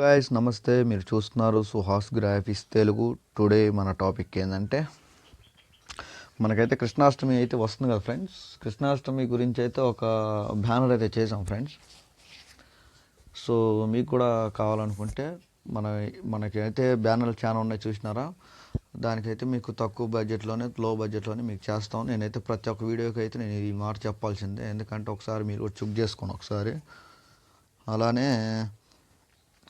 Guys నమస్తే. మీరు చూస్తున్నారు సుహాస్ గ్రాఫిక్స్ తెలుగు టుడే మన టాపిక్ ఏంటంటే మనకైతే కృష్ణాష్టమి అయితే వస్తుంది కదా ఫ్రెండ్స్ కృష్ణాష్టమి గురించి అయితే ఒక బ్యానర్ అయితే చేసాం ఫ్రెండ్స్ సో మీకు కూడా కావాలనుకుంటే మన మనకైతే బ్యానర్ చాలా ఉన్నాయి చూసినారా? దానికైతే మీకు తక్కువ బడ్జెట్లోనే లో బడ్జెట్లోనే మీకు చేస్తాం. నేనైతే ప్రతి ఒక్క వీడియోకి అయితే నేను ఈ మాట చెప్పాల్సిందే. ఎందుకంటే ఒకసారి మీరు చెక్ చేసుకోండి ఒకసారి. అలానే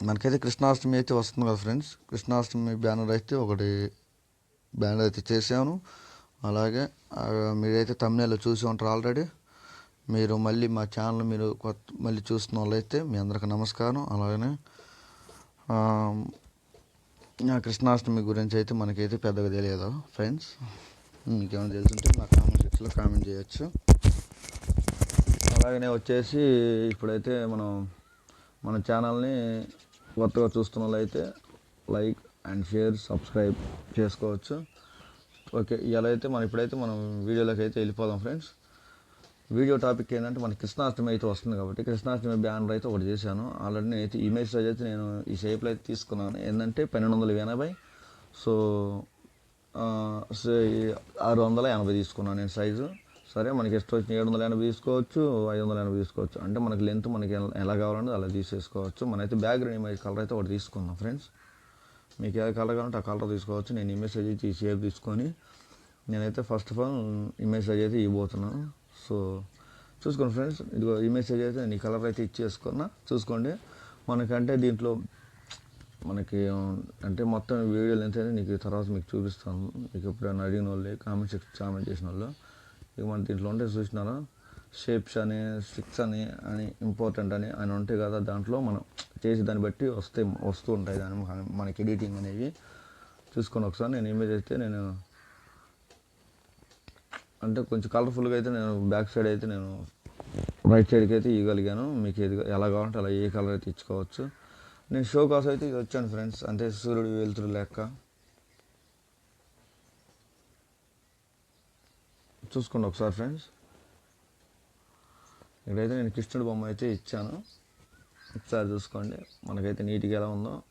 మనకైతే కృష్ణాష్టమి అయితే వస్తుంది కదా ఫ్రెండ్స్. కృష్ణాష్టమి బ్యానర్ అయితే ఒకటి బ్యానర్ అయితే చేశాను. అలాగే మీరైతే తమిళలో చూసి ఉంటారు ఆల్రెడీ. మీరు మళ్ళీ మా ఛానల్ మీరు కొత్త మళ్ళీ చూస్తున్న వాళ్ళైతే మీ అందరికి నమస్కారం. అలాగనే కృష్ణాష్టమి గురించి అయితే మనకైతే పెద్దగా తెలియదు ఫ్రెండ్స్. మీకేమైనా తెలుసుంటే మా కామెంట్ సెక్షన్లో కామెంట్ చేయొచ్చు. అలాగనే వచ్చేసి ఇప్పుడైతే మనం మన ఛానల్ని కొత్తగా చూస్తున్న వాళ్ళైతే లైక్ అండ్ షేర్ సబ్స్క్రైబ్ చేసుకోవచ్చు. ఓకే ఇలా అయితే మనం ఇప్పుడైతే మనం వీడియోలోకి అయితే వెళ్ళిపోదాం ఫ్రెండ్స్. వీడియో టాపిక్ ఏంటంటే మన కృష్ణాష్టమి అయితే వస్తుంది కాబట్టి కృష్ణాష్టమి బ్యానర్ అయితే ఒకటి చేశాను. ఆల్రెడీ అయితే ఇమేజ్ సైజ్ అయితే నేను ఈ షేప్లో అయితే తీసుకున్నాను. ఏంటంటే పన్నెండు వందల ఎనభై. సో ఆరు వందల ఎనభై తీసుకున్నాను నేను సైజు. సరే మనకి ఇష్టం వచ్చిన ఏడు వందల ఎనభై తీసుకోవచ్చు ఐదు వందల ఎనభై తీసుకోవచ్చు అంటే మనకి లెంత్ మనకి ఎలా- కావాలంటే అలా తీసేసుకోవచ్చు. మనైతే బ్యాక్గ్రౌండ్ ఇమేజ్ కలర్ అయితే ఒకటి తీసుకుందాం ఫ్రెండ్స్ మీకు ఏ కలర్ కావాలంటే ఆ కలర్ తీసుకోవచ్చు. నేను ఇమేజ్ సైజ్ అయితే ఈ షేప్ తీసుకొని నేనైతే first of all image size అయితే ఇవ్వబోతున్నాను సో చూసుకోండి ఫ్రెండ్స్ ఇదిగో ఇమేజ్ సైజ్ అయితే నేను కలర్ అయితే ఇచ్చేసుకున్నా. చూసుకోండి. మనకంటే దీంట్లో మనకి అంటే మొత్తం వీడియోలు ఎంత నీకు తర్వాత మీకు చూపిస్తాను. మీకు ఎప్పుడైనా అడిగిన వాళ్ళు కామెంట్ సెక్షన్ కామెంట్ చేసిన వాళ్ళు ఇక మన దీంట్లో ఉంటే చూసినారా? షేప్స్ అని స్టిక్స్ అని అని ఇంపార్టెంట్ అని అని ఉంటాయి కదా దాంట్లో మనం చేసి దాన్ని బట్టి వస్తే వస్తూ ఉంటాయి దాని మనకి ఎడిటింగ్ అనేవి. చూసుకొని ఒకసారి నేను ఇమేజ్ అయితే నేను అంటే కొంచెం కలర్ఫుల్గా అయితే నేను బ్యాక్ సైడ్ అయితే నేను రైట్ సైడ్కి అయితే ఇవ్వగలిగాను మీకు ఏది ఎలా కావాలంటే అలా ఏ కలర్ అయితే ఇచ్చుకోవచ్చు. నేను షో కాస్ అయితే ఇది వచ్చాను ఫ్రెండ్స్ అంటే సూర్యుడు వెలుతురు లెక్క చూసుకోండి ఒకసారి ఫ్రెండ్స్. ఇక్కడైతే నేను కృష్ణుడి బొమ్మ అయితే ఇచ్చాను. ఒకసారి చూసుకోండి. మనకైతే నీట్గా ఎలా ఉందో.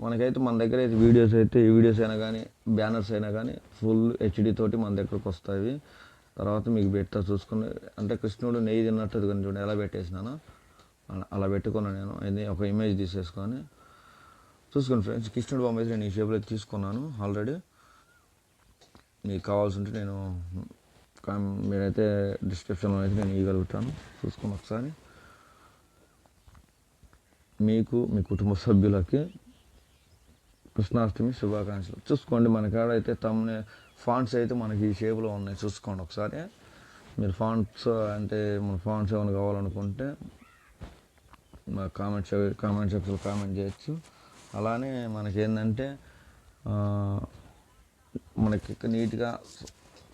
మనకైతే మన దగ్గర అయితే వీడియోస్ అయితే ఈ వీడియోస్ అయినా కానీ బ్యానర్స్ అయినా కానీ ఫుల్ హెచ్డి తోటి మన దగ్గరకు వస్తాయి. తర్వాత మీకు పెట్టా చూసుకుని అంటే కృష్ణుడు నెయ్యి తిన్నట్టు కానీ చూడండి ఎలా పెట్టేసినాను. అలా- పెట్టుకున్నాను నేను. ఇది ఒక ఇమేజ్ తీసేసుకొని. చూసుకోండి ఫ్రెండ్స్ కృష్ణుడు బొమ్మ అయితే నేను ఈ షేప్లో తీసుకున్నాను ఆల్రెడీ మీకు కావాల్సి ఉంటే నేను మీరైతే డిస్క్రిప్షన్లో అయితే నేను ఇవ్వగలుగుతాను చూసుకుని ఒకసారి మీకు మీ కుటుంబ సభ్యులకి కృష్ణాష్టమి శుభాకాంక్షలు చూసుకోండి మన కాడ అయితే తమ్నే ఫాంట్స్ అయితే మనకి ఈ షేప్లో ఉన్నాయి చూసుకోండి ఒకసారి మీరు ఫాంట్స్ అంటే మన ఫాంట్స్ ఏమైనా కావాలనుకుంటే మా కామెంట్ కామెంట్ సెక్షన్లో కామెంట్ చేయొచ్చు అలానే మనకి ఏంటంటే మనకి నీట్గా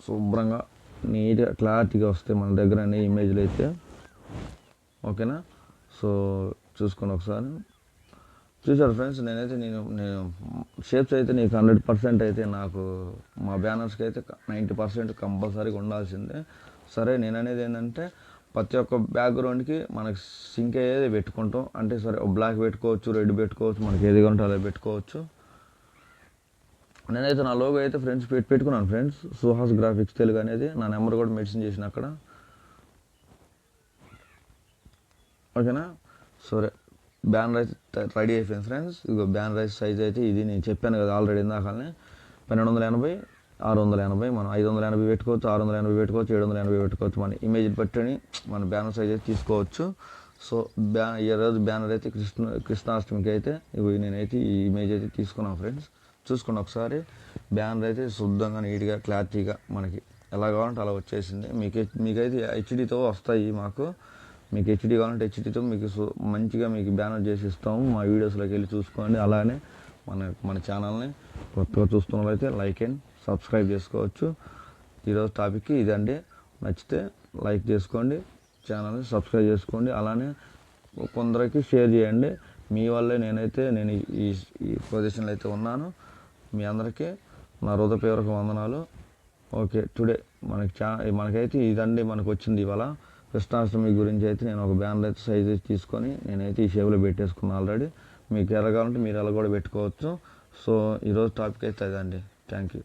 శుభ్రంగా నీట్గా క్లారిటీగా వస్తాయి మన దగ్గర అనే ఇమేజ్లు అయితే. ఓకేనా? సో చూసుకోండి ఒకసారి. చూసారు ఫ్రెండ్స్ నేనైతే నేను నేను షేప్స్ అయితే నీకు హండ్రెడ్ పర్సెంట్ అయితే నాకు మా బ్యానర్స్కి అయితే నైంటీ పర్సెంట్ కంపల్సరీగా ఉండాల్సిందే. సరే నేను అనేది ఏంటంటే ప్రతి ఒక్క బ్యాక్గ్రౌండ్కి మనకి సింక్ అయ్యేది పెట్టుకుంటాం. అంటే సరే బ్లాక్ పెట్టుకోవచ్చు రెడ్ పెట్టుకోవచ్చు మనకి ఏది కావాలంటే అలా పెట్టుకోవచ్చు. నేనైతే నా లోగో అయితే ఫ్రెండ్స్ పెట్టి పెట్టుకున్నాను ఫ్రెండ్స్ సుహాస్ గ్రాఫిక్స్ తెలుగు అనేది. నా నెంబర్ కూడా మెన్షన్ చేసిన అక్కడ. ఓకేనా సరే. బ్యానర్ అయితే రెడీ అయిపోయింది ఫ్రెండ్స్ ఇదిగో బ్యాన్ రైస్ సైజ్ అయితే ఇది నేను చెప్పాను కదా ఆల్రెడీ ఇందాకనే. పన్నెండు వందల ఎనభై ఆరు వందల ఎనభై మనం ఐదు వందల ఎనభై పెట్టుకోవచ్చు ఆరు వందల ఎనభై పెట్టుకోవచ్చు ఏడు వందల ఎనభై పెట్టుకోవచ్చు. మన ఇమేజ్ పెట్టని మన బ్యానర్ సైజ్ అయితే తీసుకోవచ్చు. సో బ్యా ఈ రోజు బ్యానర్ అయితే కృష్ణ కృష్ణాష్టమికి అయితే ఇవి నేనైతే ఈ ఇమేజ్ అయితే తీసుకున్నాను ఫ్రెండ్స్ చూసుకోండి ఒకసారి బ్యానర్ అయితే శుద్ధంగా నీట్గా క్లారిటీగా మనకి ఎలా కావాలంటే అలా వచ్చేసింది. మీకు మీకైతే హెచ్డితో వస్తాయి మాకు. మీకు హెచ్డి కావాలంటే హెచ్డితో మీకు మంచిగా మీకు బ్యానర్ చేసి ఇస్తాము. మా వీడియోస్లోకి వెళ్ళి చూసుకోండి. అలానే మన మన ఛానల్ని కొత్తగా చూస్తున్న అయితే లైక్ అండ్ సబ్స్క్రైబ్ చేసుకోవచ్చు. ఈరోజు టాపిక్కి ఇదండి. నచ్చితే లైక్ చేసుకోండి ఛానల్ని సబ్స్క్రైబ్ చేసుకోండి. అలానే కొందరికి షేర్ చేయండి. మీ వల్లే నేనైతే నేను ఈ- ఈ పొజిషన్లో అయితే ఉన్నాను. మీ అందరికీ నా హృదయపూర్వక వందనాలు. ఓకే టుడే మనకి చా మనకైతే ఇదండి మనకు వచ్చింది ఇవాళ. కృష్ణాష్టమి గురించి అయితే నేను ఒక బ్యానర్ అయితే సైజ్ తీసుకొని నేనైతే ఈ షేవ్లో పెట్టేసుకున్నాను ఆల్రెడీ మీకు ఎలా కావాలంటే మీరు ఎలా కూడా పెట్టుకోవచ్చు. సో ఈరోజు టాపిక్ అయితే అదండి. Thank you